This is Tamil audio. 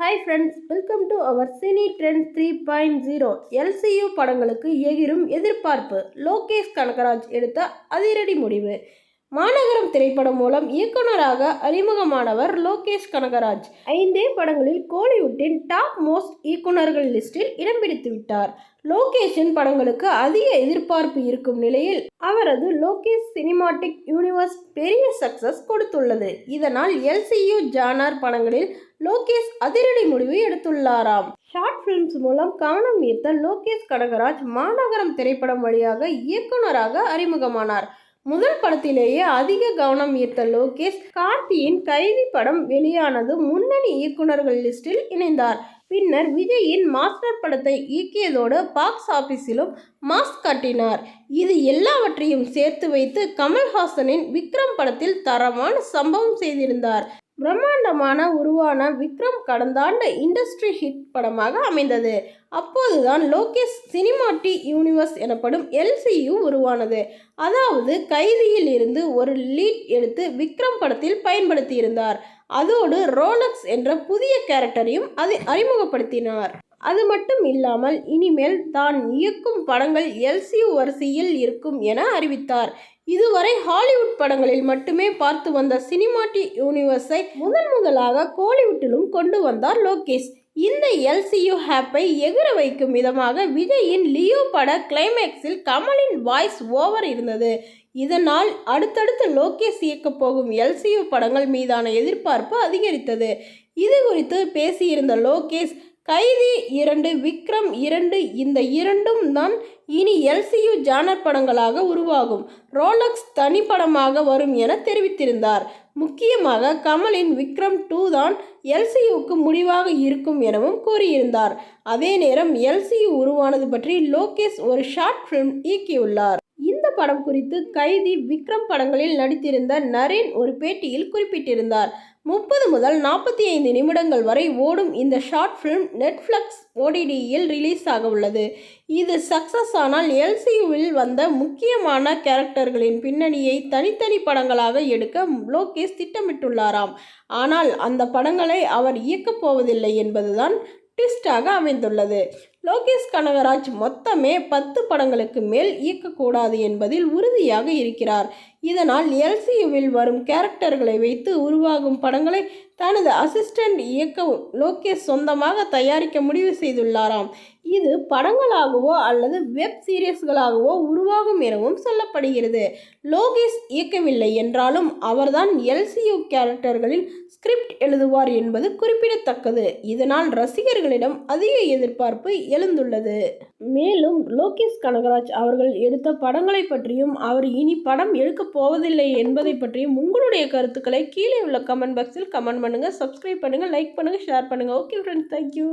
Hi friends welcome to our cine trend three point zero LCU படங்களுக்கு எகிரும் எதிர்பார்ப்பு. லோகேஷ் கனகராஜ் எடுத்த அதிரடி முடிவு. மாநகரம் திரைப்படம் மூலம் இயக்குனராக அறிமுகமானவர் லோகேஷ் கனகராஜ். ஐந்தே படங்களில் கோலிவுட்டின் டாப் மோஸ்ட் இயக்குனர்கள் லிஸ்டில் இடம் பிடித்துவிட்டார் லோகேஷின் படங்களுக்கு அதிக எதிர்பார்ப்பு இருக்கும் நிலையில் அவரது லோகேஷ் சினிமாட்டிக் யூனிவர்ஸ் பெரிய சக்சஸ் கொடுத்துள்ளது. இதனால் எல்சியு ஜானர் படங்களில் லோகேஷ் அதிரடி முடிவு எடுத்துள்ளாராம். ஷார்ட் ஃபிலிம்ஸ் மூலம் கவனம் ஈர்த்த லோகேஷ் கனகராஜ் மாநகரம் திரைப்படம் வழியாக இயக்குனராக அறிமுகமானார். முதல் படத்திலேயே அதிக கவனம் ஈர்த்த லோகேஷ் கார்த்தியின் கைதி படம் வெளியானது முன்னணி இயக்குனர்கள் லிஸ்டில் இணைந்தார். பின்னர் விஜயின் மாஸ்டர் படத்தை இயக்கியதோடு பாக்ஸ் ஆபீஸிலும் மாஸ் காட்டினார். இது எல்லாவற்றையும் சேர்த்து வைத்து கமல்ஹாசனின் விக்ரம் படத்தில் தரமான சம்பவம் செய்திருந்தார். பிரம்மாண்டமான உருவான விக்ரம் கடந்த ஆண்டு இண்டஸ்ட்ரி ஹிட் படமாக அமைந்தது. அப்போதுதான் லோகேஷ் சினிமாட்டி யூனிவர்ஸ் எனப்படும் எல்சியு உருவானது. அதாவது கைதியில் இருந்து ஒரு லீட் எடுத்து விக்ரம் படத்தில் பயன்படுத்தியிருந்தார். அதோடு ரோலக்ஸ் என்ற புதிய கேரக்டரையும் அது அறிமுகப்படுத்தினார். அது மட்டும் இல்லாமல் இனிமேல் தான் இயக்கும் படங்கள் எல்சியு வரிசையில் இருக்கும் என அறிவித்தார். இதுவரை ஹாலிவுட் படங்களில் மட்டுமே பார்த்து வந்த சினிமாட்டி யூனிவர்ஸை முதன் முதலாக கோலிவுட்டிலும் கொண்டு வந்தார் லோகேஷ். இந்த எல்சியு ஹேப்பை எகிர வைக்கும் விதமாக விஜயின் லியோ பட கிளைமேக்ஸில் கமலின் வாய்ஸ் ஓவர் இருந்தது. இதனால் அடுத்தடுத்து லோகேஷ் இயக்கப் போகும் எல்சியு படங்கள் மீதான எதிர்பார்ப்பு அதிகரித்தது. இது குறித்து பேசியிருந்த லோகேஷ் கைதி இரண்டு விக்ரம் இரண்டு இந்த இரண்டும் தான் இனி எல்சியு ஜானர் படங்களாக உருவாகும். ரோலக்ஸ் தனிப்படமாக வரும் என தெரிவித்திருந்தார். முக்கியமாக கமலின் விக்ரம் டூ தான் எல்சியுக்கு முடிவாக இருக்கும் எனவும் கூறியிருந்தார். அதே நேரம் எல்சியு உருவானது பற்றி லோகேஷ் ஒரு ஷார்ட் ஃபிலிம் இயக்கியுள்ளார். இந்த படம் குறித்து கைதி விக்ரம் படங்களில் நடித்திருந்த நரேன் ஒரு பேட்டியில் குறிப்பிட்டிருந்தார். முப்பது முதல் நாற்பத்தி ஐந்து நிமிடங்கள் வரை ஓடும் இந்த ஷார்ட் ஃபிலிம் நெட்ஃப்ளக்ஸ் ஓடிடியில் ரிலீஸ் ஆக உள்ளது. இது சக்சஸ் ஆனால் எல்சியுவில் வந்த முக்கியமான கேரக்டர்களின் பின்னணியை தனித்தனி படங்களாக எடுக்க லோகேஷ் திட்டமிட்டுள்ளாராம். ஆனால் அந்த படங்களை அவர் இயக்கப் போவதில்லை என்பதுதான் ட்விஸ்டாக அமைந்துள்ளது. லோகேஷ் கனகராஜ் மொத்தமே பத்து படங்களுக்கு மேல் இயக்கக்கூடாது என்பதில் உறுதியாக இருக்கிறார். இதனால் எல்சியுவில் வரும் கேரக்டர்களை வைத்து உருவாகும் படங்களை தனது அசிஸ்டண்ட் இயக்க லோகேஷ் சொந்தமாக தயாரிக்க முடிவு செய்துள்ளாராம். இது படங்களாகவோ அல்லது வெப் சீரியஸ்களாகவோ உருவாகும் எனவும் சொல்லப்படுகிறது. லோகேஷ் இயக்கவில்லை என்றாலும் அவர்தான் எல்சியு கேரக்டர்களில் ஸ்கிரிப்ட் எழுதுவார் என்பது குறிப்பிடத்தக்கது. இதனால் ரசிகர்களிடம் அதிக எதிர்பார்ப்பு எழுந்துள்ளது. மேலும் லோகேஷ் கனகராஜ் அவர்கள் எடுத்த படங்களை பற்றியும் அவர் இனி படம் எடுக்கப் போவதில்லை என்பதை பற்றியும் உங்களுடைய கருத்துக்களை கீழே உள்ள கமெண்ட் பாக்ஸில் கமெண்ட் பண்ணுங்கள் சப்ஸ்கிரைப் பண்ணுங்கள் லைக் பண்ணுங்கள் ஷேர் பண்ணுங்கள் ஓகே ஃப்ரெண்ட்ஸ் தேங்க்யூ